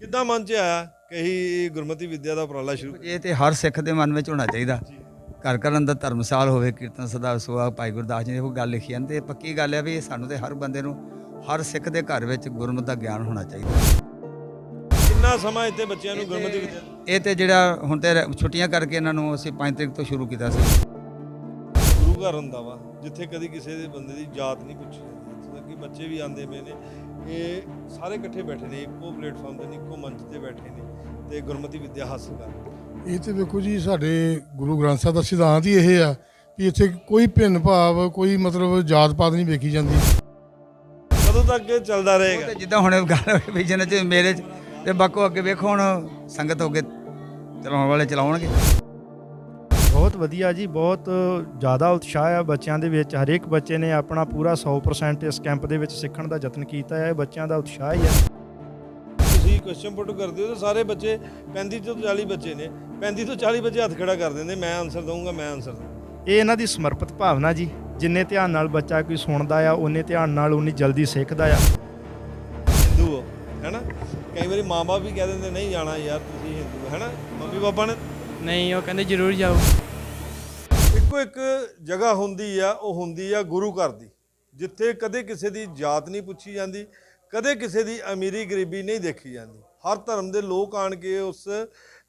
ਕਿੱਦਾਂ ਮਨ 'ਚ ਆਇਆ ਕਿ ਅਸੀਂ ਗੁਰਮਤੀ ਵਿਦਿਆ ਦਾ ਉਪਰਾਲਾ ਸ਼ੁਰੂ ਇਹ ਤੇ ਹਰ ਸਿੱਖ ਦੇ ਮਨ ਵਿੱਚ ਹੋਣਾ ਚਾਹੀਦਾ। ਘਰ ਘਰ ਅੰਦਰ ਧਰਮਸਾਲ ਹੋਵੇ ਕੀਰਤਨ ਸਦਾ ਸੁਆ ਭਾਈ ਗੁਰਦਾਸ ਜੀ ਨੇ ਉਹ ਗੱਲ ਲਿਖੀ ਤੇ ਪੱਕੀ ਗੱਲ ਹੈ ਵੀ ਇਹ ਸਾਨੂੰ ਤੇ ਹਰ ਬੰਦੇ ਨੂੰ ਹਰ ਸਿੱਖ ਦੇ ਘਰ ਵਿੱਚ ਗੁਰਮਤਿ ਦਾ ਗਿਆਨ ਹੋਣਾ ਚਾਹੀਦਾ। ਕਿੰਨਾ ਸਮਾਂ ਇੱਥੇ ਬੱਚਿਆਂ ਨੂੰ ਗੁਰਮਤੀ ਵਿਦਿਆ ਇਹ ਤੇ ਜਿਹੜਾ ਹੁਣ ਤੇ ਛੁੱਟੀਆਂ ਕਰਕੇ ਇਹਨਾਂ ਨੂੰ ਅਸੀਂ 5 ਤਰੀਕ ਤੋਂ ਸ਼ੁਰੂ ਕੀਤਾ ਸੀ। ਗੁਰੂ ਘਰ ਹੁੰਦਾ ਵਾ ਜਿੱਥੇ ਕਦੀ ਕਿਸੇ ਦੇ ਬੰਦੇ ਦੀ ਜਾਤ ਨਹੀਂ ਪੁੱਛੀ ਜਾਂਦੀ। ਤੱਕ ਕਿ ਬੱਚੇ ਵੀ ਆਉਂਦੇ ਪਏ ਨੇ ਇਹ ਸਾਰੇ ਇਕੱਠੇ ਬੈਠੇ ਨੇ ਇੱਕੋ ਪਲੇਟਫਾਰਮ ਤੇ ਨੇ, ਇੱਕੋ ਮੰਚ ਤੇ ਬੈਠੇ ਨੇ ਤੇ ਗੁਰਮਤੀ ਵਿਦਿਆ ਹਾਸਲ ਕਰ ਰਹੇ ਨੇ। ਇਹ ਤੇ ਵੇਖੋ ਜੀ ਸਾਡੇ ਗੁਰੂ ਗ੍ਰੰਥ ਸਾਹਿਬ ਦਾ ਸਿਧਾਂਤ ਹੀ ਇਹ ਆ ਵੀ ਇੱਥੇ ਕੋਈ ਭਿੰਨ ਭਾਵ ਕੋਈ ਮਤਲਬ ਜਾਤ ਪਾਤ ਨਹੀਂ ਵੇਖੀ ਜਾਂਦੀ। ਕਦੋਂ ਤੱਕ ਇਹ ਚੱਲਦਾ ਰਹੇਗਾ? ਤੇ ਜਿੱਦਾਂ ਹੁਣ ਗੱਲ ਹੋਈ ਵੀ ਜਿਹਨਾਂ ਚ ਮੇਰੇ ਚ ਤੇ ਬਾਕੋ ਅੱਗੇ ਵੇਖੋ ਹੁਣ ਸੰਗਤ ਹੋ ਕੇ ਚਲਾਉਣ ਵਾਲੇ ਚਲਾਉਣਗੇ। ਬਹੁਤ ਵਧੀਆ ਜੀ ਬਹੁਤ ਜ਼ਿਆਦਾ ਉਤਸ਼ਾਹ ਆ ਬੱਚਿਆਂ ਦੇ ਵਿੱਚ। ਹਰੇਕ ਬੱਚੇ ਨੇ ਆਪਣਾ ਪੂਰਾ 100% ਇਸ ਕੈਂਪ ਦੇ ਵਿੱਚ ਸਿੱਖਣ ਦਾ ਯਤਨ ਕੀਤਾ ਹੈ ਇਹ ਬੱਚਿਆਂ ਦਾ ਉਤਸ਼ਾਹ ਹੀ ਆ ਤੁਸੀਂ ਕੁਐਸਚਨ ਪੁੱਟ ਕਰਦੇ ਹੋ ਤਾਂ ਸਾਰੇ ਬੱਚੇ 35 ਤੋਂ 40 ਬੱਚੇ ਨੇ। 35 ਤੋਂ 40 ਬੱਚੇ ਹੱਥ ਖੜਾ ਕਰ ਦਿੰਦੇ ਮੈਂ ਆਨਸਰ ਦਊਂਗਾ ਮੈਂ ਆਨਸਰ ਇਹ ਇਹਨਾਂ ਦੀ ਸਮਰਪਿਤ ਭਾਵਨਾ ਜੀ ਜਿੰਨੇ ਧਿਆਨ ਨਾਲ ਬੱਚਾ ਕੋਈ ਸੁਣਦਾ ਆ ਉਹਨੇ ਧਿਆਨ ਨਾਲ ਉਨੀ ਜਲਦੀ ਸਿੱਖਦਾ ਆ। ਹਿੰਦੂ ਹੋ ਹੈਨਾ? ਕਈ ਵਾਰੀ ਮਾਪੇ ਵੀ ਕਹਿ ਦਿੰਦੇ ਨਹੀਂ ਜਾਣਾ ਯਾਰ ਤੁਸੀਂ ਹਿੰਦੂ ਹੋ ਹੈਨਾ? ਮੰਮੀ ਪਾਪਾ ਨੇ? ਨਹੀਂ ਉਹ ਕਹਿੰਦੇ ਜ਼ਰੂਰ ਜਾਓ। ਇੱਕੋ ਇੱਕ ਜਗ੍ਹਾ ਹੁੰਦੀ ਆ, ਉਹ ਹੁੰਦੀ ਆ ਗੁਰੂ ਘਰ ਦੀ, ਜਿੱਥੇ ਕਦੇ ਕਿਸੇ ਦੀ ਜਾਤ ਨਹੀਂ ਪੁੱਛੀ ਜਾਂਦੀ, ਕਦੇ ਕਿਸੇ ਦੀ ਅਮੀਰੀ ਗਰੀਬੀ ਨਹੀਂ ਦੇਖੀ ਜਾਂਦੀ। ਹਰ ਧਰਮ ਦੇ ਲੋਕ ਆਣ ਕੇ ਉਸ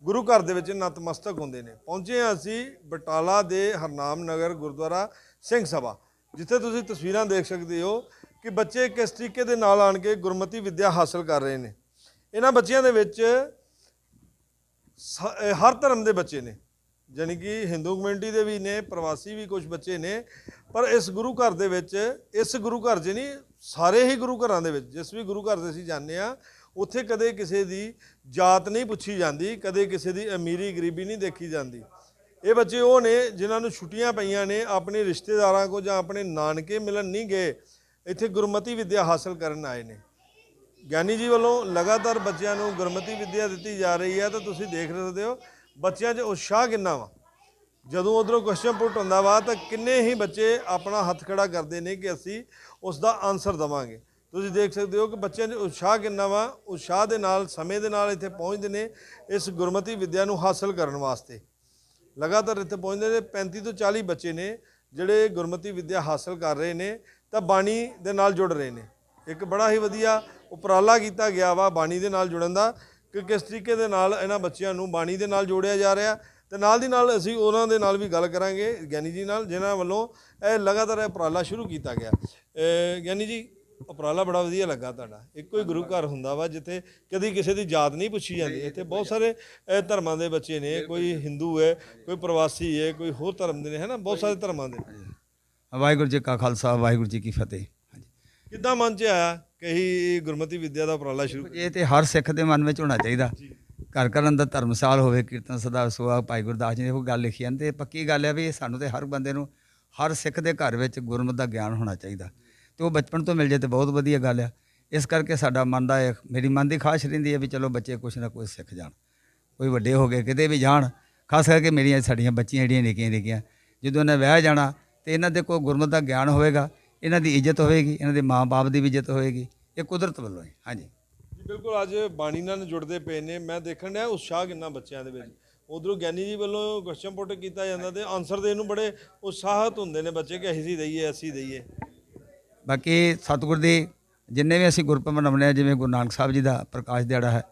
ਗੁਰੂ ਘਰ ਦੇ ਵਿੱਚ ਨਤਮਸਤਕ ਹੁੰਦੇ ਨੇ। ਪਹੁੰਚੇ ਹਾਂ ਅਸੀਂ ਬਟਾਲਾ ਦੇ ਹਰਨਾਮ ਨਗਰ ਗੁਰਦੁਆਰਾ ਸਿੰਘ ਸਭਾ, ਜਿੱਥੇ ਤੁਸੀਂ ਤਸਵੀਰਾਂ ਦੇਖ ਸਕਦੇ ਹੋ ਕਿ ਬੱਚੇ ਕਿਸ ਤਰੀਕੇ ਦੇ ਨਾਲ ਆਣ ਕੇ ਗੁਰਮਤੀ ਵਿੱਦਿਆ ਹਾਸਲ ਕਰ ਰਹੇ ਨੇ। ਇਹਨਾਂ ਬੱਚਿਆਂ ਦੇ ਵਿੱਚ ਸ- ਹਰ ਧਰਮ ਦੇ ਬੱਚੇ ਨੇ। ਜਾਣੀ ਕਿ ਹਿੰਦੂ ਕਮਿਊਨਿਟੀ ਦੇ ਵੀ ਨੇ, ਪ੍ਰਵਾਸੀ ਵੀ ਕੁਝ ਬੱਚੇ ਨੇ, ਪਰ ਇਸ ਗੁਰੂ ਘਰ ਦੇ ਵਿੱਚ, ਇਸ ਗੁਰੂ ਘਰ 'ਚ ਨਹੀਂ, ਸਾਰੇ ਹੀ ਗੁਰੂ ਘਰਾਂ ਦੇ ਵਿੱਚ, ਜਿਸ ਵੀ ਗੁਰੂ ਘਰ ਦੇ ਅਸੀਂ ਜਾਂਦੇ ਆ ਉੱਥੇ ਕਦੇ ਕਿਸੇ ਦੀ ਜਾਤ ਨਹੀਂ ਪੁੱਛੀ ਜਾਂਦੀ, ਕਦੇ ਕਿਸੇ ਦੀ ਅਮੀਰੀ ਗਰੀਬੀ ਨਹੀਂ ਦੇਖੀ ਜਾਂਦੀ। ਇਹ ਬੱਚੇ ਉਹ ਨੇ ਜਿਨ੍ਹਾਂ ਨੂੰ ਛੁੱਟੀਆਂ ਪਈਆਂ ਨੇ, ਆਪਣੇ ਰਿਸ਼ਤੇਦਾਰਾਂ ਕੋ ਜਾਂ ਆਪਣੇ ਨਾਨਕੇ ਮਿਲਣ ਨਹੀਂ ਗਏ, ਇੱਥੇ ਗੁਰਮਤੀ ਵਿੱਦਿਆ ਹਾਸਲ ਕਰਨ ਆਏ ਨੇ। ਗਿਆਨੀ ਜੀ ਵੱਲੋਂ ਲਗਾਤਾਰ ਬੱਚਿਆਂ ਨੂੰ ਗੁਰਮਤੀ ਵਿੱਦਿਆ ਦਿੱਤੀ ਜਾ ਰਹੀ ਹੈ, ਤਾਂ ਤੁਸੀਂ ਦੇਖ ਸਕਦੇ ਹੋ ਬੱਚਿਆਂ 'ਚ ਉਤਸ਼ਾਹ ਕਿੰਨਾ ਵਾ? ਜਦੋਂ ਉਧਰੋਂ ਕੁਐਸਚਨ ਪੁੱਟ ਹੁੰਦਾ ਵਾ, ਤਾਂ ਕਿੰਨੇ ਹੀ ਬੱਚੇ ਆਪਣਾ ਹੱਥ ਖੜਾ ਕਰਦੇ ਨੇ ਕਿ ਅਸੀਂ ਉਸ ਦਾ ਆਨਸਰ ਦਵਾਂਗੇ। ਤੁਸੀਂ ਦੇਖ ਸਕਦੇ ਹੋ ਕਿ ਬੱਚਿਆਂ 'ਚ ਉਤਸ਼ਾਹ ਕਿੰਨਾ ਵਾ? ਉਤਸ਼ਾਹ ਦੇ ਨਾਲ, ਸਮੇਂ ਦੇ ਨਾਲ ਇੱਥੇ ਪਹੁੰਚਦੇ ਨੇ ਇਸ ਗੁਰਮਤੀ ਵਿੱਦਿਆ ਨੂੰ ਹਾਸਲ ਕਰਨ ਵਾਸਤੇ। ਲਗਾਤਾਰ ਇੱਥੇ ਪਹੁੰਚਦੇ ਨੇ 35 ਤੋਂ 40 ਬੱਚੇ ਨੇ ਜਿਹੜੇ ਗੁਰਮਤੀ ਵਿੱਦਿਆ ਹਾਸਲ ਕਰ ਰਹੇ ਨੇ, ਤਾਂ ਬਾਣੀ ਦੇ ਨਾਲ ਜੁੜ ਰਹੇ ਨੇ। ਇੱਕ ਬੜਾ ਹੀ ਵਧੀਆ ਉਪਰਾਲਾ ਕੀਤਾ ਗਿਆ ਵਾ ਬਾਣੀ ਦੇ ਨਾਲ ਜੁੜਨ ਦਾ। ਕਿ ਕਿਸ ਤਰੀਕੇ ਦੇ ਨਾਲ ਇਹਨਾਂ ਬੱਚਿਆਂ ਨੂੰ ਬਾਣੀ ਦੇ ਨਾਲ ਜੋੜਿਆ ਜਾ ਰਿਹਾ। ਤੇ ਨਾਲ ਦੀ ਨਾਲ ਅਸੀਂ ਉਹਨਾਂ ਦੇ ਨਾਲ ਵੀ ਗੱਲ ਕਰਾਂਗੇ ਗਿਆਨੀ ਜੀ ਨਾਲ ਜਿਨ੍ਹਾਂ ਵੱਲੋਂ ਇਹ ਲਗਾਤਾਰ ਇਹ ਉਪਰਾਲਾ ਸ਼ੁਰੂ ਕੀਤਾ ਗਿਆ। ਗਿਆਨੀ ਜੀ ਉਪਰਾਲਾ ਬੜਾ ਵਧੀਆ ਲੱਗਾ ਤੁਹਾਡਾ। ਇੱਕੋ ਹੀ ਗੁਰੂ ਘਰ ਹੁੰਦਾ ਵਾ ਜਿੱਥੇ ਕਦੀ ਕਿਸੇ ਦੀ ਜਾਤ ਨਹੀਂ ਪੁੱਛੀ ਜਾਂਦੀ। ਇੱਥੇ ਬਹੁਤ ਸਾਰੇ ਧਰਮਾਂ ਦੇ ਬੱਚੇ ਨੇ ਕੋਈ ਹਿੰਦੂ ਹੈ ਕੋਈ ਪ੍ਰਵਾਸੀ ਹੈ ਕੋਈ ਹੋਰ ਧਰਮ ਦੇ ਨੇ ਹੈ ਨਾ? ਬਹੁਤ ਸਾਰੇ ਧਰਮਾਂ ਦੇ। ਵਾਹਿਗੁਰੂ ਜੀ ਕਾ ਖਾਲਸਾ ਵਾਹਿਗੁਰੂ ਜੀ ਕੀ ਫਤਿਹ। ਕਿੱਦਾਂ ਮਨ 'ਚ ਆਇਆ ਕਿ ਅਸੀਂ ਗੁਰਮਤੀ ਵਿਦਿਆ ਦਾ ਉਪਰਾਲਾ ਸ਼ੁਰੂ ਇਹ ਤੇ ਹਰ ਸਿੱਖ ਦੇ ਮਨ ਵਿੱਚ ਹੋਣਾ ਚਾਹੀਦਾ। ਘਰ ਘਰ ਅੰਦਰ ਧਰਮਸਾਲ ਹੋਵੇ ਕੀਰਤਨ ਸਦਾ ਸੁਆ ਭਾਈ ਗੁਰਦਾਸ ਜੀ ਨੇ ਉਹ ਗੱਲ ਲਿਖੀ ਤੇ ਪੱਕੀ ਗੱਲ ਹੈ ਵੀ ਇਹ ਸਾਨੂੰ ਤੇ ਹਰ ਬੰਦੇ ਨੂੰ ਹਰ ਸਿੱਖ ਦੇ ਘਰ ਵਿੱਚ ਗੁਰਮਤਿ ਦਾ ਗਿਆਨ ਹੋਣਾ ਚਾਹੀਦਾ। ਤੇ ਉਹ ਬਚਪਨ ਤੋਂ ਮਿਲ ਜੇ ਤੇ ਬਹੁਤ ਵਧੀਆ ਗੱਲ ਆ। ਇਸ ਕਰਕੇ ਸਾਡਾ ਮਨ ਦਾ ਇਹ- ਮੇਰੀ ਮਨ ਦੀ ਖਾਸ਼ ਰਹਿੰਦੀ ਹੈ ਵੀ ਚਲੋ ਬੱਚੇ ਕੁਛ ਨਾ ਕੁਛ ਸਿੱਖ ਜਾਣ। ਕੋਈ ਵੱਡੇ ਹੋ ਗਏ ਕਿਤੇ ਵੀ ਜਾਣ ਖਾਸ ਕਰਕੇ ਮੇਰੀਆਂ ਸਾਡੀਆਂ ਬੱਚੀਆਂ ਜਿਹੜੀਆਂ ਨਿੱਕੀਆਂ ਨਿੱਕੀਆਂ ਜਦੋਂ ਇਹਨਾਂ ਵਿਆਹ ਜਾਣਾ ਤੇ ਇਹਨਾਂ ਦੇ ਕੋਲ ਗੁਰਮਤਿ ਦਾ ਗਿਆਨ ਹੋਵੇਗਾ ਇਹਨਾਂ ਦੀ ਇੱਜ਼ਤ ਹੋਵੇਗੀ ਇਹਨਾਂ ਦੇ ਮਾਂ-ਬਾਪ ਦੀ ਵੀ ਇੱਜ਼ਤ ਹੋਵੇਗੀ ਇਹ ਕੁਦਰਤ ਵੱਲੋਂ ਹੈ। ਹਾਂਜੀ। ਜੀ ਬਿਲਕੁਲ ਅੱਜ ਬਾਣੀ ਨਾਲ ਜੁੜਦੇ ਪਏ ਨੇ। ਮੈਂ ਦੇਖਣ ਡਿਆ ਉਤਸ਼ਾਹ ਕਿੰਨਾ ਬੱਚਿਆਂ ਦੇ ਵਿੱਚ। ਉਧਰੋਂ ਗਿਆਨੀ ਜੀ ਵੱਲੋਂ ਕੁਐਸਚਨ ਪੁੱਟ ਕੀਤਾ ਜਾਂਦਾ ਤੇ ਆਨਸਰ ਦੇਣ ਨੂੰ ਬੜੇ ਉਤਸ਼ਾਹਤ ਹੁੰਦੇ ਨੇ ਬੱਚੇ ਕਿ ਅਸੀਂ ਦਈਏ ਅਸੀਂ ਦਈਏ। ਬਾਕੀ ਸਤਿਗੁਰ ਦੇ ਜਿੰਨੇ ਵੀ ਅਸੀਂ ਗੁਰਪੁਰਬ ਮਨਾਉਂਦੇ ਹਾਂ ਜਿਵੇਂ ਗੁਰੂ ਨਾਨਕ ਸਾਹਿਬ ਜੀ ਦਾ ਪ੍ਰਕਾਸ਼ ਦਿਹਾੜਾ ਹੈ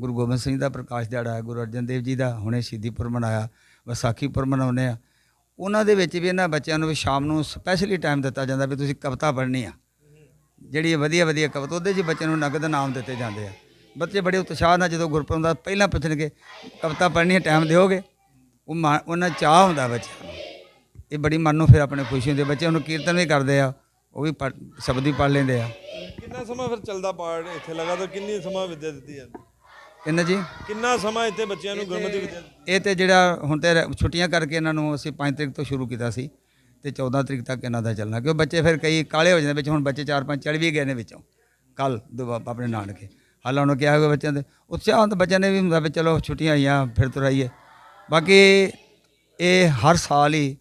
ਗੁਰੂ ਗੋਬਿੰਦ ਸਿੰਘ ਦਾ ਪ੍ਰਕਾਸ਼ ਦਿਹਾੜਾ ਹੈ ਗੁਰੂ ਅਰਜਨ ਦੇਵ ਜੀ ਦਾ ਹੁਣੇ ਸ਼ਹੀਦੀ ਪੁਰਬ ਮਨਾਇਆ ਵਿਸਾਖੀ ਪੁਰਬ ਮਨਾਉਂਦੇ ਆ ਉਹਨਾਂ ਦੇ ਵਿੱਚ ਵੀ ਇਹਨਾਂ ਬੱਚਿਆਂ ਨੂੰ ਵੀ ਸ਼ਾਮ ਨੂੰ ਸਪੈਸ਼ਲੀ ਟਾਈਮ ਦਿੱਤਾ ਜਾਂਦਾ ਵੀ ਤੁਸੀਂ ਕਵਿਤਾ ਪੜ੍ਹਨੀ ਆ। ਜਿਹੜੀ ਵਧੀਆ ਵਧੀਆ ਕਵਿਤਾ, ਉਹਦੇ 'ਚ ਬੱਚਿਆਂ ਨੂੰ ਨਗਦ ਨਾਮ ਦਿੱਤੇ ਜਾਂਦੇ ਆ। ਬੱਚੇ ਬੜੇ ਉਤਸ਼ਾਹ ਨਾਲ ਜਦੋਂ ਗੁਰਪੁਰਬ ਦਾ ਪਹਿਲਾਂ ਪੁੱਛਣਗੇ, ਕਵਿਤਾ ਪੜ੍ਹਨੀ ਹੈ ਟਾਈਮ ਦਿਓਗੇ? ਉਹ ਮਾ- ਉਹਨਾਂ ਚਾਹ ਹੁੰਦਾ ਬੱਚਿਆਂ ਨੂੰ। ਇਹ ਬੜੀ ਮਨ ਨੂੰ ਫਿਰ ਆਪਣੇ ਖੁਸ਼ੀ ਹੁੰਦੀ ਬੱਚੇ ਉਹਨੂੰ ਕੀਰਤਨ ਵੀ ਕਰਦੇ ਆ, ਉਹ ਵੀ ਪੜ੍ਹ- ਸ਼ਬਦ ਵੀ ਪੜ੍ਹ ਲੈਂਦੇ ਆ। ਕਿੰਨਾ ਸਮਾਂ ਫਿਰ ਚੱਲਦਾ ਪਾਠ ਇੱਥੇ? ਲਗਾਤਾਰ ਕਿੰਨੀ ਸਮਾਂ ਵਿਦਿਆ ਦਿੱਤੀ ਜਾਂਦੀ? ਕਹਿੰਦੇ ਜੀ? ਕਿੰਨਾ ਸਮਾਂ ਇੱਥੇ ਬੱਚਿਆਂ ਨੂੰ ਗੁਰਮਤੀ ਵਿਦਿਆ ਇਹ ਤੇ ਜਿਹੜਾ ਹੁਣ ਤੇ ਛੁੱਟੀਆਂ ਕਰਕੇ ਇਹਨਾਂ ਨੂੰ ਅਸੀਂ 5 ਤਰੀਕ ਤੋਂ ਸ਼ੁਰੂ ਕੀਤਾ ਸੀ ਤੇ 14 ਤਰੀਕ ਤੱਕ ਇਹਨਾਂ ਦਾ ਚੱਲਣਾ। ਕਿਉਂ ਬੱਚੇ ਫਿਰ ਕਈ ਕਾਲੇ ਹੋ ਜਾਂਦੇ ਵਿੱਚ ਹੁਣ ਬੱਚੇ 4-5 ਚੜ ਵੀ ਗਏ ਨੇ ਵਿੱਚੋਂ। ਕੱਲ ਆਪਣੇ ਨਾਨਕੇ। ਹਾਲਾਂ ਉਹਨੂੰ ਕਿਹਾ ਹੋਇਆ ਬੱਚਿਆਂ ਦੇ। ਉਤਸ਼ਾਹ ਤਾਂ ਬੱਚਿਆਂ ਨੇ ਵੀ ਹੁੰਦਾ ਵੀ ਚਲੋ ਛੁੱਟੀਆਂ ਆਈਆਂ ਫਿਰ ਤੁਰ ਆਈਏ। ਬਾਕੀ ਇਹ ਹਰ ਸਾਲ ਹੀ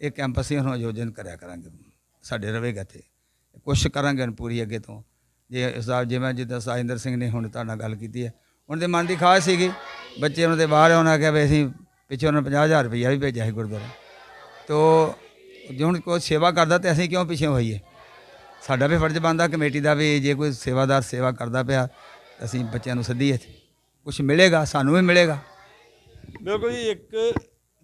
ਇਹ ਕੈਂਪਸ ਹੀ ਹੁਣ ਆਯੋਜਨ ਕਰਿਆ ਕਰਾਂਗੇ। ਸਾਡੇ ਰਵੇਗਾ ਤੇ ਕੋਸ਼ਿਸ਼ ਕਰਾਂਗੇ ਪੂਰੀ ਅੱਗੇ ਤੋਂ। ਜੇ ਸਾਹਿਬ ਜਿਵੇਂ ਜਿੱਦਾਂ ਸਾਜਿੰਦਰ ਸਿੰਘ ਨੇ ਹੁਣ ਤੁਹਾਡੇ ਗੱਲ ਕੀਤੀ ਹੈ ਉਹਨਾਂ ਦੇ ਮਨ ਦੀ ਖਾਸ ਸੀਗੀ। ਬੱਚੇ ਉਹਨਾਂ ਦੇ ਬਾਹਰ ਆ, ਉਹਨਾਂ ਕਿਹਾ ਵੀ ਅਸੀਂ ਪਿੱਛੇ ਉਹਨਾਂ ਨੂੰ 50000 ਰੁਪਇਆ ਵੀ ਭੇਜਿਆ ਸੀ ਗੁਰਦੁਆਰਾ। ਤੋ ਜੇ ਹੁਣ ਕੋਈ ਸੇਵਾ ਕਰਦਾ ਤੇ ਅਸੀਂ ਕਿਉਂ ਪਿੱਛੇ ਹੋਈਏ? ਸਾਡਾ ਵੀ ਫਰਜ਼ ਬਣਦਾ ਕਮੇਟੀ ਦਾ ਵੀ ਜੇ ਕੋਈ ਸੇਵਾਦਾਰ ਸੇਵਾ ਕਰਦਾ ਪਿਆ ਅਸੀਂ ਬੱਚਿਆਂ ਨੂੰ ਸੱਦੀਏ ਕੁਝ ਮਿਲੇਗਾ ਸਾਨੂੰ ਵੀ ਮਿਲੇਗਾ। ਬਿਲਕੁਲ ਜੀ ਇੱਕ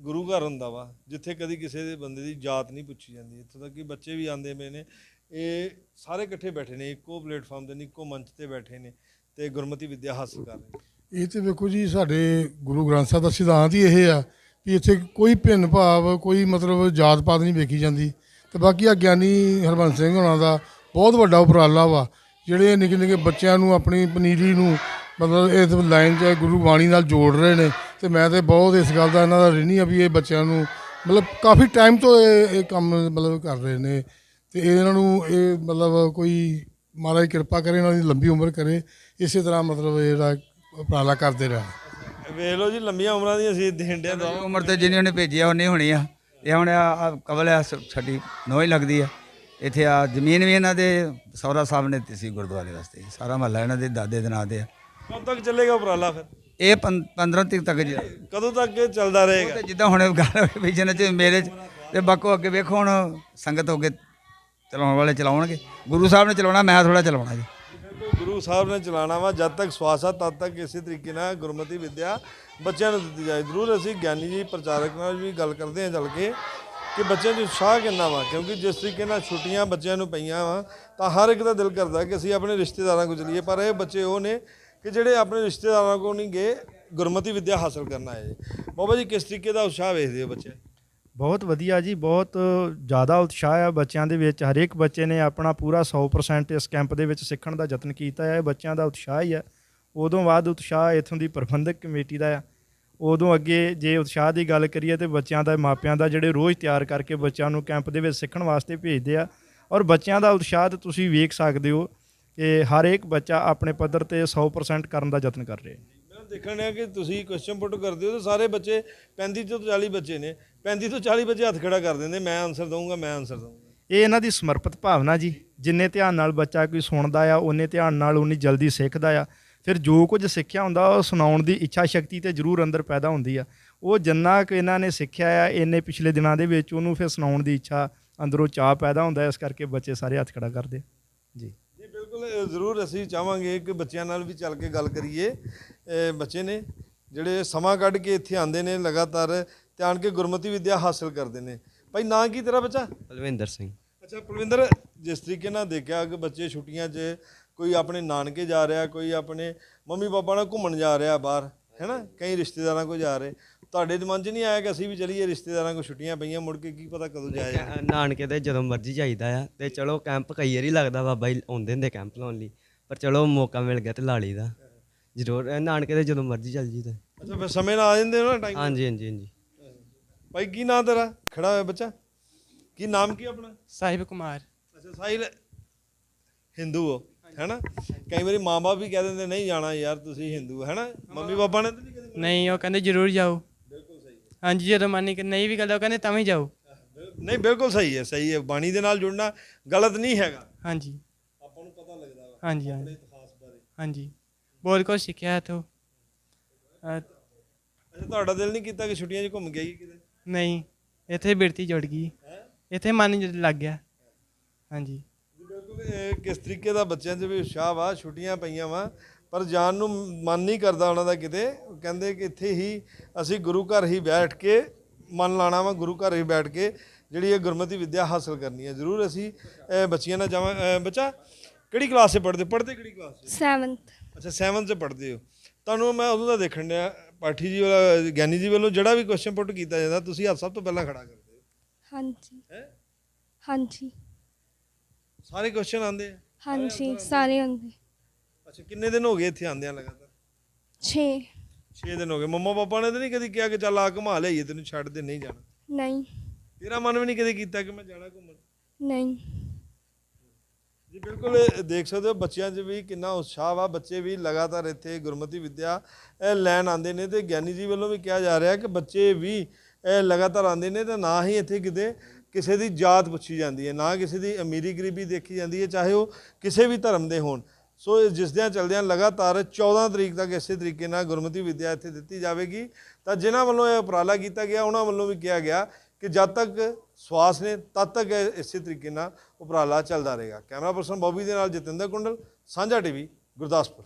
ਗੁਰੂ ਘਰ ਹੁੰਦਾ ਵਾ ਜਿੱਥੇ ਕਦੀ ਕਿਸੇ ਦੇ ਬੰਦੇ ਦੀ ਜਾਤ ਨਹੀਂ ਪੁੱਛੀ ਜਾਂਦੀ। ਇੱਥੋਂ ਤੱਕ ਕਿ ਬੱਚੇ ਵੀ ਆਂਦੇ ਪਏ ਨੇ। ਇਹ ਸਾਰੇ ਇਕੱਠੇ ਬੈਠੇ ਨੇ ਇੱਕੋ ਪਲੇਟਫਾਰਮ ਤੇ ਨੇ ਇੱਕੋ ਮੰਚ ਤੇ ਬੈਠੇ ਨੇ। ਤੇ ਗੁਰਮਤੀ ਵਿੱਦਿਆ ਹਾਸਲ ਕਰ ਰਹੇ ਇਹ ਤੇ ਵੇਖੋ ਜੀ, ਸਾਡੇ ਗੁਰੂ ਗ੍ਰੰਥ ਸਾਹਿਬ ਦਾ ਸਿਧਾਂਤ ਹੀ ਇਹ ਆ ਵੀ ਇੱਥੇ ਕੋਈ ਭਿੰਨ ਭਾਵ, ਕੋਈ ਮਤਲਬ ਜਾਤ ਪਾਤ ਨਹੀਂ ਵੇਖੀ ਜਾਂਦੀ। ਤੇ ਬਾਕੀ ਆ ਗਿਆਨੀ ਹਰਬੰਸ ਸਿੰਘ ਹੋਣਾ ਦਾ ਬਹੁਤ ਵੱਡਾ ਉਪਰਾਲਾ ਵਾ, ਜਿਹੜੇ ਨਿੱਕੇ ਨਿੱਕੇ ਬੱਚਿਆਂ ਨੂੰ, ਆਪਣੀ ਪਨੀਰੀ ਨੂੰ ਮਤਲਬ ਇਸ ਲਾਈਨ 'ਚ ਗੁਰੂ ਬਾਣੀ ਨਾਲ ਜੋੜ ਰਹੇ ਨੇ। ਤੇ ਮੈਂ ਤੇ ਬਹੁਤ ਇਸ ਗੱਲ ਦਾ ਇਹਨਾਂ ਦਾ ਰਿਣੀ ਆ ਵੀ ਇਹ ਬੱਚਿਆਂ ਨੂੰ ਮਤਲਬ ਕਾਫੀ ਟਾਈਮ ਤੋਂ ਇਹ ਇਹ ਕੰਮ ਮਤਲਬ ਕਰ ਰਹੇ ਨੇ। ਤੇ ਇਹਨਾਂ ਨੂੰ ਇਹ ਮਤਲਬ ਕੋਈ ਮਹਾਰਾਜ ਕਿਰਪਾ ਕਰੇ, ਇਹਨਾਂ ਦੀ ਲੰਬੀ ਉਮਰ ਕਰੇ। ਇਸੇ ਤਰ੍ਹਾਂ ਮਤਲਬ ਇਹ ਜਿਹੜਾ ਉਪਰਾਲਾ ਕਰਦੇ ਰਹਿਣ ਵੇਖ ਲਓ ਜੀ ਲੰਮੀਆਂ ਉਮਰਾਂ ਦੀਆਂ ਅਸੀਂ ਦੇਣ ਡਿਆ ਉਮਰ ਤੇ ਜਿਹਨੇ ਉਹਨੇ ਭੇਜਿਆ ਉਹਨੇ ਹੋਣੀ ਆ ਇਹ ਹੁਣ ਆ ਆ ਕਬਲ ਆ ਸ- ਸਾਡੀ ਨੋਹ ਹੀ ਲੱਗਦੀ ਆ। ਇੱਥੇ ਆ ਜ਼ਮੀਨ ਵੀ ਇਹਨਾਂ ਦੇ ਸੌਰਾ ਸਾਹਿਬ ਨੇ ਦਿੱਤੀ ਸੀ ਗੁਰਦੁਆਰੇ ਵਾਸਤੇ। ਸਾਰਾ ਮਹੱਲਾ ਇਹਨਾਂ ਦੇ ਦਾਦੇ ਦੇ ਨਾਂ ਤੇ ਆ। ਕਦੋਂ ਤੱਕ ਚੱਲੇਗਾ ਉਪਰਾਲਾ ਫਿਰ? ਇਹ 15 ਤਰੀਕ ਤੱਕ ਜੀ। ਕਦੋਂ ਤੱਕ ਇਹ ਚੱਲਦਾ ਰਹੇਗਾ? ਤੇ ਜਿੱਦਾਂ ਹੁਣ ਗੱਲ ਹੋਈ ਵੀ ਜਿਹਨਾਂ ਚ ਮੇਰੇ ਚ ਤੇ ਬਾਕੋ ਅੱਗੇ ਵੇਖੋ ਹੁਣ ਸੰਗਤ ਹੋ ਕੇ ਚਲਾਉਣ ਵਾਲੇ ਚਲਾਉਣਗੇ। ਗੁਰੂ ਸਾਹਿਬ ਨੇ ਚਲਾਉਣਾ ਮੈਂ ਥੋੜਾ ਚਲਾਉਣਾ ਜੀ। ਗੁਰੂ ਸਾਹਿਬ ਨੇ ਚਲਾਣਾ ਵਾ, ਜਦ ਤੱਕ ਸਵਾਸ ਆ, ਤਦ ਤੱਕ ਇਸੇ ਤਰੀਕੇ ਨਾਲ ਗੁਰਮਤੀ ਵਿੱਦਿਆ ਬੱਚਿਆਂ ਨੂੰ ਦਿੱਤੀ ਜਾਏ। ਜ਼ਰੂਰ ਅਸੀਂ ਗਿਆਨੀ ਜੀ, ਪ੍ਰਚਾਰਕ ਨਾਲ ਵੀ ਗੱਲ ਕਰਦੇ ਹਾਂ ਚੱਲ ਕੇ ਕਿ ਬੱਚਿਆਂ 'ਚ ਉਤਸ਼ਾਹ ਕਿੰਨਾ ਵਾ, ਕਿਉਂਕਿ ਜਿਸ ਤਰੀਕੇ ਨਾਲ ਛੁੱਟੀਆਂ ਬੱਚਿਆਂ ਨੂੰ ਪਈਆਂ ਵਾ, ਤਾਂ ਹਰ ਇੱਕ ਦਾ ਦਿਲ ਕਰਦਾ ਕਿ ਅਸੀਂ ਆਪਣੇ ਰਿਸ਼ਤੇਦਾਰਾਂ ਕੋਲ ਚਲੀਏ। ਪਰ ਇਹ ਬੱਚੇ ਉਹ ਨੇ ਕਿ ਜਿਹੜੇ ਆਪਣੇ ਰਿਸ਼ਤੇਦਾਰਾਂ ਕੋਲ ਨਹੀਂ ਗਏ, ਗੁਰਮਤੀ ਵਿੱਦਿਆ ਹਾਸਲ ਕਰਨਾ ਹੈ ਬਾਬਾ ਜੀ, ਕਿਸ ਤਰੀਕੇ ਦਾ ਉਤਸ਼ਾਹ ਵੇਖਦੇ ਹੋ ਬੱਚੇ ਬਹੁਤ ਵਧੀਆ ਜੀ, ਬਹੁਤ ਜ਼ਿਆਦਾ ਉਤਸ਼ਾਹ ਆ ਬੱਚਿਆਂ ਦੇ ਵਿੱਚ। ਹਰੇਕ ਬੱਚੇ ਨੇ ਆਪਣਾ ਪੂਰਾ 100% ਇਸ ਕੈਂਪ ਦੇ ਵਿੱਚ ਸਿੱਖਣ ਦਾ ਯਤਨ ਕੀਤਾ ਹੈ ਬੱਚਿਆਂ ਦਾ ਉਤਸ਼ਾਹ ਹੀ ਆ। ਉਦੋਂ ਬਾਅਦ ਉਤਸ਼ਾਹ ਇਥੋਂ ਦੀ ਪ੍ਰਬੰਧਕ ਕਮੇਟੀ ਦਾ ਆ। ਉਦੋਂ ਅੱਗੇ ਜੇ ਉਤਸ਼ਾਹ ਦੀ ਗੱਲ ਕਰੀਏ ਤੇ ਬੱਚਿਆਂ ਦਾ, ਮਾਪਿਆਂ ਦਾ ਜਿਹੜੇ ਰੋਜ਼ ਤਿਆਰ ਕਰਕੇ ਬੱਚਿਆਂ ਨੂੰ ਕੈਂਪ ਦੇ ਵਿੱਚ ਸਿੱਖਣ ਵਾਸਤੇ ਭੇਜਦੇ ਆ। ਔਰ ਬੱਚਿਆਂ ਦਾ ਉਤਸ਼ਾਹ ਤੇ ਤੁਸੀਂ ਵੇਖ ਸਕਦੇ ਹੋ ਕਿ ਹਰ ਇੱਕ ਬੱਚਾ ਆਪਣੇ ਪੱਧਰ ਤੇ 100% ਕਰਨ ਦਾ ਯਤਨ ਕਰ ਰਿਹਾ ਹੈ। ਦੇਖਣ ਡਿਆ ਕਿ ਤੁਸੀਂ ਕੁਐਸਚਨ ਪੁੱਟ ਕਰਦੇ ਹੋ ਤੇ ਸਾਰੇ ਬੱਚੇ 35 ਤੋਂ 40 ਬੱਚੇ ਨੇ। 35 ਤੋਂ 40 ਬੱਚੇ ਹੱਥ ਖੜਾ ਕਰ ਦਿੰਦੇ, ਮੈਂ ਆਨਸਰ ਦਊਂਗਾ, ਮੈਂ ਆਨਸਰ ਦਊਂਗਾ। ਇਹ ਇਹਨਾਂ ਦੀ ਸਮਰਪਿਤ ਭਾਵਨਾ ਜੀ, ਜਿੰਨੇ ਧਿਆਨ ਨਾਲ ਬੱਚਾ ਕੋਈ ਸੁਣਦਾ ਆ, ਉਹਨੇ ਧਿਆਨ ਨਾਲ ਉਨੀ ਜਲਦੀ ਸਿੱਖਦਾ ਆ। ਫਿਰ ਜੋ ਕੁਝ ਸਿੱਖਿਆ ਹੁੰਦਾ, ਉਹ ਸੁਣਾਉਣ ਦੀ ਇੱਛਾ ਸ਼ਕਤੀ ਤੇ ਜ਼ਰੂਰ ਅੰਦਰ ਪੈਦਾ ਹੁੰਦੀ ਆ। ਉਹ ਜਿੰਨਾ ਕਿ ਇਹਨਾਂ ਨੇ ਸਿੱਖਿਆ ਆ, ਇੰਨੇ ਪਿਛਲੇ ਦਿਨਾਂ ਦੇ ਵਿੱਚ ਉਹਨੂੰ ਫਿਰ ਸੁਣਾਉਣ ਦੀ ਇੱਛਾ ਅੰਦਰੋਂ ਚਾਹ ਪੈਦਾ ਹੁੰਦਾ, ਇਸ ਕਰਕੇ ਬੱਚੇ ਸਾਰੇ ਹੱਥ ਖੜਾ ਕਰਦੇ ਆ। ਜੀ। ਜ਼ਰੂਰ ਅਸੀਂ ਚਾਹਾਂਗੇ ਕਿ ਬੱਚਿਆਂ ਨਾਲ ਵੀ ਚੱਲ ਕੇ ਗੱਲ ਕਰੀਏ। ਬੱਚੇ ਨੇ ਜਿਹੜੇ ਸਮਾਂ ਕੱਢ ਕੇ ਇੱਥੇ ਆਉਂਦੇ ਨੇ ਲਗਾਤਾਰ ਤੇ ਆਣ ਕੇ ਗੁਰਮਤੀ ਵਿੱਦਿਆ ਹਾਸਲ ਕਰਦੇ ਨੇ। ਭਾਈ ਨਾਂ ਕੀ ਤੇਰਾ ਬੱਚਾ? ਬਲਵਿੰਦਰ ਸਿੰਘ। ਅੱਛਾ ਕੁਲਵਿੰਦਰ ਜਿਸ ਤਰੀਕੇ ਨਾਲ ਦੇਖਿਆ ਕਿ ਬੱਚੇ ਛੁੱਟੀਆਂ 'ਚ ਕੋਈ ਆਪਣੇ ਨਾਨਕੇ ਜਾ ਰਿਹਾ ਕੋਈ ਆਪਣੇ ਮੰਮੀ ਪਾਪਾ ਨਾਲ ਘੁੰਮਣ ਜਾ ਰਿਹਾ ਬਾਹਰ ਹੈਨਾ ਕਈ ਰਿਸ਼ਤੇਦਾਰਾਂ ਕੋਲ ਜਾ ਰਹੇ। ਤੁਹਾਡੇ ਦਿਮਾਗ 'ਚ ਨਹੀਂ ਆਇਆ ਕਿ ਅਸੀਂ ਵੀ ਚਲੀਏ ਰਿਸ਼ਤੇਦਾਰਾਂ ਕੋਲ ਛੁੱਟੀਆਂ ਪਈਆਂ ਮੁੜ ਕੇ ਕੀ ਪਤਾ ਕਦੋਂ ਜਾਇਆ ਨਾਨਕੇ ਤੇ ਜਦੋਂ ਮਰਜ਼ੀ ਜਾਈਦਾ ਆ ਤੇ ਚਲੋ ਕੈਂਪ ਕਈ ਵਾਰੀ ਲੱਗਦਾ ਬਾਬਾ ਜੀ ਆਉਂਦੇ ਹੁੰਦੇ ਕੈਂਪ ਲਾਉਣ ਲਈ ਪਰ ਚਲੋ ਮੌਕਾ ਮਿਲ ਗਿਆ ਤੇ ਲਾ ਲਈਦਾ ਜ਼ਰੂਰ ਇਹ ਨਾਨਕੇ ਤੇ ਜਦੋਂ ਮਰਜ਼ੀ ਚੱਲ ਜੀਦਾ ਅੱਛਾ ਫਿਰ ਸਮੇਂ ਨਾਲ ਆ ਜਾਂਦੇ ਹੋ ਨਾ ਟਾਈਮ ਹਾਂਜੀ ਹਾਂਜੀ ਹਾਂਜੀ। ਭਾਈ ਕੀ ਨਾਂ ਤੇਰਾ? ਖੜਾ ਹੋਇਆ ਬੱਚਾ। ਕੀ ਨਾਮ ਕੀ ਆਪਣਾ? ਸਾਹਿਬ ਕੁਮਾਰ। ਅੱਛਾ ਸਾਹਿਲ। ਹਿੰਦੂ ਹੋ ਹੈਨਾ? ਕਈ ਵਾਰੀ ਮਾਂ-ਬਾਪ ਵੀ ਕਹਿ ਦਿੰਦੇ ਨਹੀਂ ਜਾਣਾ ਯਾਰ ਤੁਸੀਂ ਹਿੰਦੂ ਹੈਨਾ? ਮੰਮੀ ਪਾਪਾ ਨੇ ਤਾਂ ਨਹੀਂ ਕਦੇ ਨਹੀਂ ਉਹ ਕਹਿੰਦੇ ਜ਼ਰੂਰ ਜਾਓ। ਹਾਂਜੀ ਜਦੋਂ ਮੰਨੀ ਕਿ ਨਹੀਂ ਵੀ ਕਰਦਾ ਉਹ ਕਹਿੰਦੇ ਤਾਂ ਵੀ ਜਾਓ। ਨਹੀਂ ਬਿਲਕੁਲ ਸਹੀ ਹੈ ਸਹੀ ਹੈ। ਬਾਣੀ ਦੇ ਨਾਲ ਜੁੜਨਾ ਗਲਤ ਨਹੀਂ ਹੈਗਾ। ਹਾਂਜੀ। ਆਪਾਂ ਨੂੰ ਪਤਾ ਲੱਗਦਾ ਵਾ ਹਾਂਜੀ ਹਾਂਜੀ। ਇਤਿਹਾਸ ਬਾਰੇ। ਹਾਂਜੀ। ਬਹੁਤ ਕੁਝ ਸਿੱਖਿਆ ਇੱਥੋਂ। ਅਹ, ਅੱਛਾ ਤੁਹਾਡਾ ਦਿਲ ਨਹੀਂ ਕੀਤਾ ਕਿ ਛੁੱਟੀਆਂ 'ਚ ਘੁੰਮ ਕੇ ਆਈਏ ਕਿਤੇ? ਨਹੀਂ ਇੱਥੇ ਬਿਰਤੀ ਜੁੜ ਗਈ। ਇੱਥੇ ਮਨ ਜ- ਲੱਗ ਗਿਆ। ਹਾਂਜੀ। ਬਿਲਕੁਲ ਇਹ ਕਿਸ ਤਰੀਕੇ ਦਾ ਬੱਚਿਆਂ 'ਚ ਵੀ ਉਤਸ਼ਾਹ ਵਾ ਛੁੱਟੀਆਂ ਪਈਆਂ ਵਾ। ਪਰ ਜਾਣ ਨੂੰ ਮਨ ਨਹੀਂ ਕਰਦਾ ਉਹਨਾਂ ਦਾ ਕਿਤੇ। ਉਹ ਕਹਿੰਦੇ ਕਿ ਇੱਥੇ ਹੀ ਅਸੀਂ ਗੁਰੂ ਘਰ ਹੀ ਬੈਠ ਕੇ ਮਨ ਲਾਣਾ ਵਾ ਗੁਰੂ ਘਰ ਹੀ ਬੈਠ ਕੇ ਜਿਹੜੀ ਇਹ ਗੁਰਮਤੀ ਵਿੱਦਿਆ ਹਾਸਲ ਕਰਨੀ ਹੈ। ਜ਼ਰੂਰ ਅਸੀਂ ਬੱਚੀਆਂ ਨਾਲ ਜਾਵਾਂ। ਬੱਚਾ ਕਿਹੜੀ ਕਲਾਸ 'ਚ ਪੜ੍ਹਦੇ? ਪੜ੍ਹਦੇ ਕਿਹੜੀ ਕਲਾਸ 'ਚ? ਸੈਵਨਥ। ਅੱਛਾ 7 'ਚ ਪੜ੍ਹਦੇ ਹੋ। ਤੁਹਾਨੂੰ ਮੈਂ ਉਦੋਂ ਦਾ ਦੇਖਣ ਡਿਆ ਪਾਠੀ ਜੀ ਵਾਲਾ ਗਿਆਨੀ ਜੀ ਵੱਲੋਂ ਜਿਹੜਾ ਵੀ ਕੁਐਸਚਨ ਪੁੱਟ ਕੀਤਾ ਜਾਂਦਾ ਤੁਸੀਂ ਹੱਥ ਸਭ ਤੋਂ ਪਹਿਲਾਂ ਖੜਾ ਕਰਦੇ ਹੋ। ਹਾਂਜੀ। ਹੈਂ? ਹਾਂਜੀ। ਸਾਰੇ ਕੁਐਸਚਨ ਆਉਂਦੇ ਆ? ਹਾਂਜੀ ਸਾਰੇ ਹੁੰਦੇ ਅੱਛਾ ਕਿੰਨੇ ਦਿਨ ਹੋ ਗਏ ਇੱਥੇ ਆਉਂਦਿਆਂ ਲਗਾਤਾਰ? 6 6 ਦਿਨ ਹੋ ਗਏ। ਮੰਮਾ ਪਾਪਾ ਨੇ ਤਾਂ ਨਹੀਂ ਕਦੀ ਕਿਹਾ ਕਿ ਚੱਲ ਆ ਘੁਮਾ ਲਿਆਈਏ ਤੈਨੂੰ ਛੱਡ ਦੇ ਨਹੀਂ ਜਾਣਾ? ਨਹੀਂ। ਤੇਰਾ ਮਨ ਵੀ ਨਹੀਂ ਕਦੀ ਕੀਤਾ ਕਿ ਮੈਂ ਜਾਣਾ ਘੁੰਮਣ? ਨਹੀਂ। ਜੀ ਬਿਲਕੁਲ ਦੇਖ ਸਕਦੇ ਹੋ ਬੱਚਿਆਂ 'ਚ ਵੀ ਕਿੰਨਾ ਉਤਸ਼ਾਹ ਵਾ। ਬੱਚੇ ਵੀ ਲਗਾਤਾਰ ਇੱਥੇ ਗੁਰਮਤੀ ਵਿੱਦਿਆ ਲੈਣ ਆਉਂਦੇ ਨੇ ਤੇ ਗਿਆਨੀ ਜੀ ਵੱਲੋਂ ਵੀ ਕਿਹਾ ਜਾ ਰਿਹਾ ਕਿ ਬੱਚੇ ਵੀ ਇਹ ਲਗਾਤਾਰ ਆਉਂਦੇ ਨੇ ਤੇ ਨਾ ਹੀ ਇੱਥੇ ਕਿਤੇ ਕਿਸੇ ਦੀ ਜਾਤ ਪੁੱਛੀ ਜਾਂਦੀ ਹੈ ਨਾ ਕਿਸੇ ਦੀ ਅਮੀਰੀ ਗਰੀਬੀ ਦੇਖੀ ਜਾਂਦੀ ਹੈ ਚਾਹੇ ਉਹ ਕਿਸੇ ਵੀ ਧਰਮ ਦੇ ਹੋਣ। ਸੋ ਇਸ ਜਿਸ ਚਲਦਿਆਂ ਲਗਾਤਾਰ 14 ਤਰੀਕ ਤੱਕ ਇਸੇ ਤਰੀਕੇ ਨਾਲ ਗੁਰਮਤਿ ਵਿਦਿਆ ਇੱਥੇ ਦਿੱਤੀ ਜਾਵੇਗੀ। ਤਾਂ ਜਿਨ੍ਹਾਂ ਵੱਲੋਂ ਇਹ ਉਪਰਾਲਾ ਕੀਤਾ ਗਿਆ, ਉਹਨਾਂ ਵੱਲੋਂ ਵੀ ਕਿਹਾ ਗਿਆ ਕਿ ਜਦ ਤੱਕ ਸਵਾਸ ਨੇ, ਤਦ ਤੱਕ ਇਹ ਇਸੇ ਤਰੀਕੇ ਨਾਲ ਉਪਰਾਲਾ ਚੱਲਦਾ ਰਹੇਗਾ। ਕੈਮਰਾ ਪਰਸਨ ਬੌਬੀ ਦੇ ਨਾਲ ਜਤਿੰਦਰ ਕੁੰਡਲ, ਸਾਂਝਾ ਟੀਵੀ ਗੁਰਦਾਸਪੁਰ।